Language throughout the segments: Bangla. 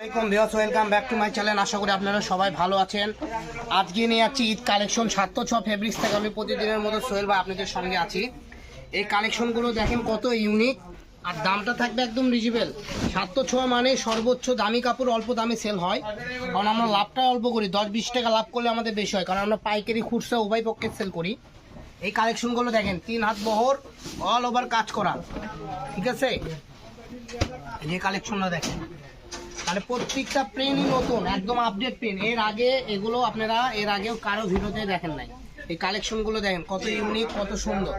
আসসালামাইকুম viewers, welcome back to my channel. আশা করি আপনারা সবাই ভালো আছেন। আজকে নিয়ে যাচ্ছি ঈদ কালেকশন, সাতশো ছ ফেব্রিক্স থেকে আমি প্রতিদিনের মতো সোহেল ভাই আপনাদের সঙ্গে আছি। এই কালেকশনগুলো দেখেন কত ইউনিক আর দামটা থাকবে একদম রিজনেবল সাতশো ছ মানে সর্বোচ্চ দামি কাপড়, অল্প দামে সেল হয়। কারণ আমরা লাভটা অল্প করি, দশ বিশ টাকা লাভ করলে আমাদের বেশি হয়। কারণ আমরা পাইকারি, খুচরা, উভয় পক্ষে সেল করি। এই কালেকশনগুলো দেখেন, তিন হাত বহর অল ওভার কাজ করা। ঠিক আছে? এই কালেকশনটা দেখেন। মানে প্রত্যেকটা প্লেনই নতুন, একদম আপডেট প্লেন এর আগে এগুলো আপনারা, এর আগেও কারও ভিডিওতে দেখেন নাই। এই কালেকশনগুলো দেখেন, কত ইউনিক কত সুন্দর।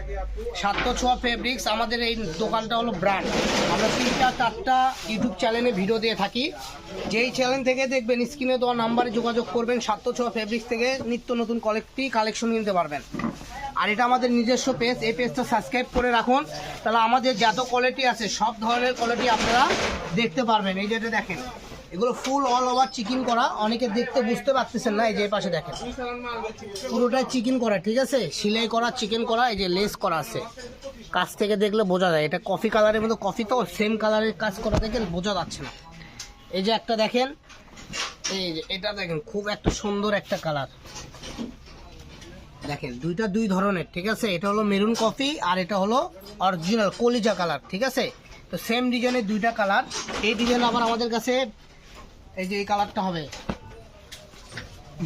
সাতশো ছোয়া ফেব্রিক্স আমাদের এই দোকানটা হলো ব্র্যান্ড আমরা তিনটা, চারটা ইউটিউব চ্যানেলে ভিডিও দিয়ে থাকি। যেই চ্যানেল থেকে দেখবেন স্ক্রিনে দেওয়া নাম্বারে যোগাযোগ করবেন, সাতশো ছোয়া ফেব্রিক্স থেকে নিত্য নতুন কোয়ালিটি কালেকশন নিতে পারবেন। আর এটা আমাদের নিজস্ব পেজ এই পেজটা সাবস্ক্রাইব করে রাখুন। তাহলে আমাদের যত কোয়ালিটি আছে, সব ধরনের কোয়ালিটি আপনারা দেখতে পারবেন। এই যেটা দেখেন এগুলো ফুল অল ওভার চিকেন করা। অনেকে দেখতে বুঝতে পারতেছেন না, এই যে পাশে দেখেন। পুরোটাই চিকেন করা, ঠিক আছে? সিলাই করা চিকেন করা, এই যে লেস করা আছে। কাছ থেকে দেখলে বোঝা যায়। এটা কফি কালারের মতো কফি তো সেম কালারের কাজ করা দেখেন, বোঝা যাচ্ছে না। এই যে একটা দেখেন, এই যে এটা দেখেন, খুব একটা সুন্দর একটা কালার দেখেন, দুইটা দুই ধরনের, ঠিক আছে? এটা হলো মেরুন কফি আর এটা হলো অরিজিনাল কলিজা কালার ঠিক আছে? তো সেম ডিজাইনের দুইটা কালার এই ডিজাইন আবার আমাদের কাছে এই যে এই কালারটা হবে।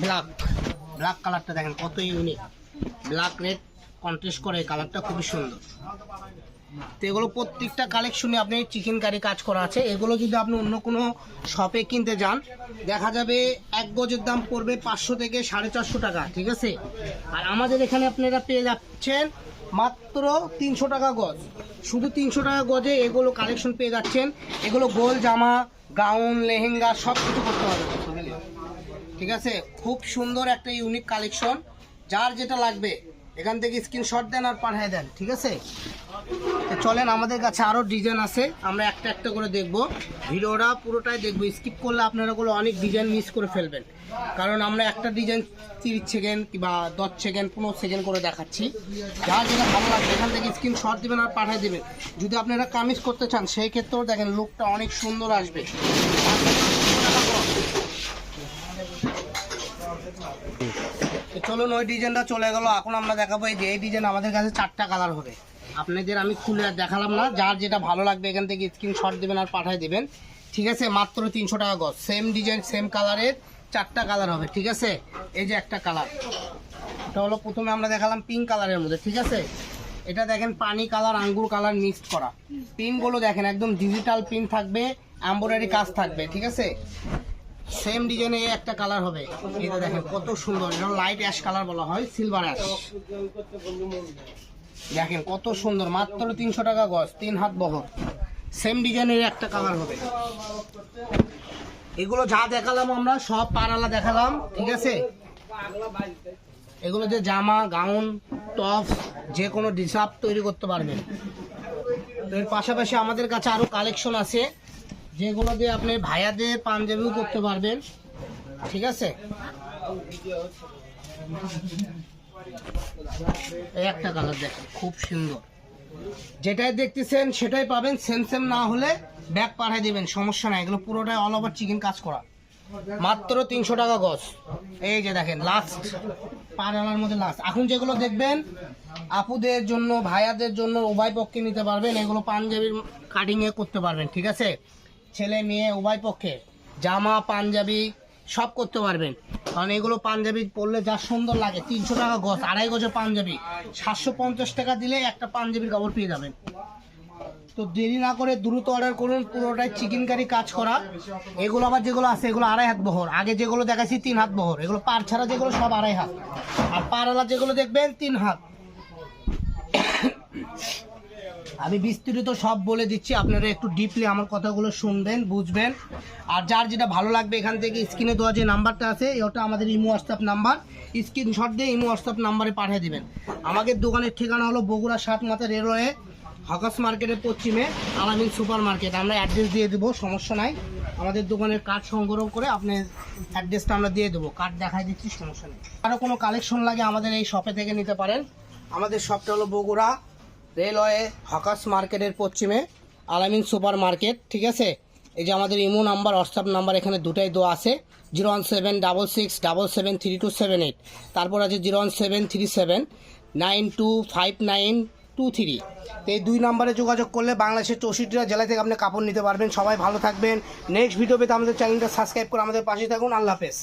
ব্ল্যাক ব্ল্যাক কালারটা দেখেন, কত ইউনিক ব্ল্যাক রেড কন্ট্রাস্ট করে এই কালারটা খুবই সুন্দর। তো এগুলো প্রত্যেকটা কালেকশনে আপনি চিকেন কারি কাজ করা আছে। এগুলো যদি আপনি অন্য কোনো শপে কিনতে যান, দেখা যাবে এক গজের দাম পড়বে পাঁচশো থেকে সাড়ে চারশো টাকা, ঠিক আছে? আর আমাদের এখানে আপনারা পেয়ে যাচ্ছেন মাত্র তিনশো টাকা গজ। শুধু তিনশো টাকা গজে এগুলো কালেকশন পেয়ে যাচ্ছেন। এগুলো গোল জামা গাউন, লেহেঙ্গা সব কিছু করতে হবে ঠিক আছে? খুব সুন্দর একটা ইউনিক কালেকশন যার যেটা লাগবে এখান থেকে স্ক্রিনশট দেন আর পাঠিয়ে দেন, ঠিক আছে? চলেন, আমাদের কাছে আরও ডিজাইন আছে। আমরা একটা একটা করে দেখব। ভিডিওটা পুরোটাই দেখব। স্কিপ করলে আপনারা গুলো অনেক ডিজাইন মিস করে ফেলবেন। কারণ আমরা একটা ডিজাইন তিরিশ সেকেন্ড কিংবা দশ সেকেন্ড পনেরো সেকেন্ড করে দেখাচ্ছি। যার যেটা ভালো লাগবে, এখান থেকে স্ক্রিনশট দেবেন আর পাঠিয়ে দেবেন। যদি আপনারা কামিজ করতে চান, সেই ক্ষেত্রেও দেখেন লুকটা অনেক সুন্দর আসবে। চলুন ওই ডিজাইনটা চলে গেল। এখন আমরা দেখাবো এই যে এই ডিজাইন আমাদের কাছে চারটা কালার হবে। আপনাদের আমি খুলে দেখালাম না। যার যেটা ভালো লাগবে এখান থেকে স্ক্রিনশট দেবেন আর পাঠিয়ে দেবেন। ঠিক আছে? মাত্র তিনশো টাকা গজ। সেম ডিজাইন সেম কালারের চারটা কালার হবে। ঠিক আছে? এই যে একটা কালার এটা হলো প্রথমে আমরা দেখালাম পিঙ্ক কালারের মধ্যে। ঠিক আছে? এটা দেখেন পানি কালার আঙ্গুর কালার মিক্সড করা। পিনগুলো দেখেন, একদম ডিজিটাল পিন থাকবে এম্ব্রয়ডারি কাজ থাকবে। ঠিক আছে? সেম ডিজাইনে একটা কালার হবে। এটা দেখেন, কত সুন্দর। এটা লাইট অ্যাশ কালার বলা হয় সিলভার অ্যাশ দেখেন, কত সুন্দর। মাত্র তিনশো টাকা গজ, তিন হাত বহর। সেম ডিজাইনের একটা কালার হবে। এগুলো যা দেখালাম আমরা, সব পারালা দেখালাম, ঠিক আছে? এগুলো যে জামা গাউন টপ যে কোনো ডিসাপ তৈরি করতে পারবেন। এর পাশাপাশি আমাদের কাছে আরও কালেকশন আছে। যেগুলো দিয়ে আপনি ভাইয়াদের পাঞ্জাবিও করতে পারবেন। ঠিক আছে? এই একটা কালার দেখেন, খুব সুন্দর। যেটাই দেখতেছেন, সেটাই পাবেন। সেম সেম না হলে ব্যাগ পাঠিয়ে দেবেন, সমস্যা নাই। এগুলো পুরোটাই অল ওভার চিকেন কাজ করা। মাত্র তিনশো টাকা গজ। এই যে দেখেন লাস্ট পাড়ালার মধ্যে লাস্ট এখন যেগুলো দেখবেন, আপুদের জন্য, ভাইয়াদের জন্য উভয় পক্ষে নিতে পারবেন। এগুলো পাঞ্জাবির কাটিং এ করতে পারবেন, ঠিক আছে? ছেলে মেয়ে উভয় পক্ষে জামা, পাঞ্জাবি সব করতে পারবেন। কারণ এগুলো পাঞ্জাবি পরলে যা সুন্দর লাগে। তিনশো টাকা গজ, আড়াই গজের পাঞ্জাবি। সাতশো পঞ্চাশ টাকা দিলে একটা পাঞ্জাবির কাপড় পেয়ে যাবেন। তো দেরি না করে দ্রুত অর্ডার করুন, পুরোটাই চিকেন কারি কাজ করা। এগুলো আবার যেগুলো আছে, এগুলো আড়াই হাত বহর। আগে যেগুলো দেখাচ্ছি তিন হাত বহর। এগুলো পার ছাড়া যেগুলো সব আড়াই হাত। আর পারওয়ালা যেগুলো দেখবেন, তিন হাত। আমি বিস্তৃত সব বলে দিচ্ছি, আপনারা একটু ডিপলি আমার কথাগুলো শুনবেন, বুঝবেন। আর যার যেটা ভালো লাগবে এখান থেকে স্ক্রিনে দেওয়া যে নাম্বারটা আছে, ওটা আমাদের ইমো হোয়াটসঅ্যাপ নাম্বার স্ক্রিনশট দিয়ে ইমো হোয়াটসঅ্যাপ নাম্বারে পাঠিয়ে দিবেন। আমাদের দোকানের ঠিকানা হলো বগুড়া সাত সাতমাথা রেলওয়ে হকাস মার্কেটের পশ্চিমে, আলামিন সুপার মার্কেট আমরা অ্যাড্রেস দিয়ে দেবো, সমস্যা নাই। আমাদের দোকানের কার্ড সংগ্রহ করে আপনার অ্যাড্রেসটা আমরা দিয়ে দেবো। কার্ড দেখাই দিচ্ছি, সমস্যা নেই। আরও কোনো কালেকশন লাগে আমাদের এই শপে থেকে নিতে পারেন। আমাদের শপটা হলো বগুড়া রেলওয়ে হকাস মার্কেটের পশ্চিমে, আলামিন সুপার মার্কেট ঠিক আছে? এই যে আমাদের ইমো নাম্বার, হোয়াটসঅ্যাপ নাম্বার, এখানে দুটাই দো আছে। Zero one seven double six, double seven three two seven eight. তারপর আছে zero one seven three seven, nine two five nine two three. এই দুই নাম্বারে যোগাযোগ করলে বাংলাদেশের চৌষট্টিটা জেলা থেকে আপনি কাপড় নিতে পারবেন। সবাই ভালো থাকবেন। নেক্সট ভিডিও পেতে আমাদের চ্যানেলটা সাবস্ক্রাইব করে আমাদের পাশে থাকুন। আল্লাহ হাফেজ।